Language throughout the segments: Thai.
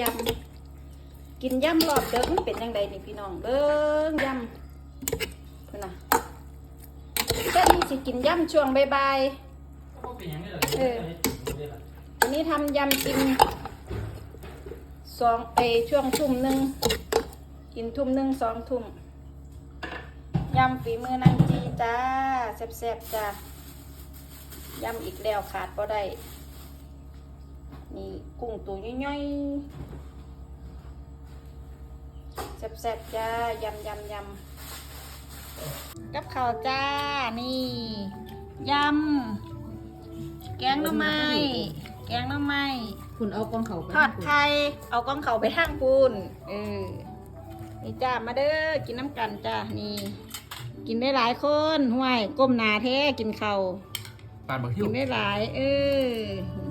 ยำกินยำรอบเดิมมันเป็นยังไงนี่พี่น้องเบิ้งยำพุ่นน่ะเจ้านี่สิกินยำช่วงบ่ายๆเออวันนี้ทำยำกินสองไปช่วงทุ่มหนึ่งกินทุ่มหนึ่งสองทุ่มยำฝีมือนางจีจ้าแซ่บๆจ้ายำอีกแล้วขาดก็ได้ นี่กุ้งตัวย่อยๆแซ่บๆจ้ายำยำยำกับข้าวจ้า นี่ ยำ แกงหน่อไม้ แกงหน่อไม้ คุณเอากองเขาไปทอดไข่เอากล้องเขาไปทางปูน เออ นี่จ้า มาเด้อ กินน้ำกันจ้า นี่ กินได้หลายคนห่วย ก้มหนาแท้ กินเขาวปานบักฮิกิวนได้หลาย เอออู้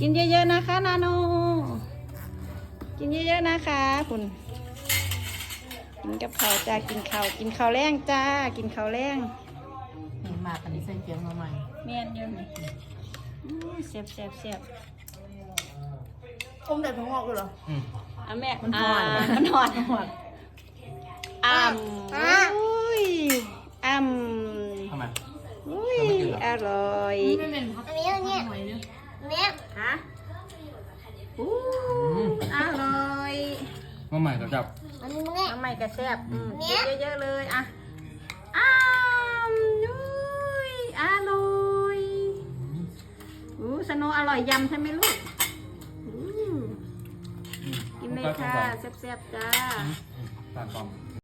กินเยอะๆนะคะ นาโน กินเยอะๆนะคะ คุณ กินกับข้าวจ้า กินข้าว กินข้าวแรงจ้า กินข้าวแรงเห็นมากันนี้เส้นเกียงมาใหม่เมียนเยอะไหมอู้เสียบเสียบเสียบอมแต่ท้องออกเลยเหรออืมอะแม่มันหอนามันหอนหอดอ่ำอุ้ยอ่ทำไมำอุ้ยทำไมกินเหรออร่อย ไม่เป็นพักอันนี้อันนี้หอยเนี่ยเนี่ยฮะอู้อร่อยมาใหม่กับจับอันนี้มึงเนี่ยทำไมกระแซบอืมเนี่ย กินเยอะๆเลยอะอ้ามอุ้ยอร่อยอู้สโนอร่อยยำใช่ไหมลูกอู้อืมกินเลยค่ะแซ่บๆจ้า ตานกองอ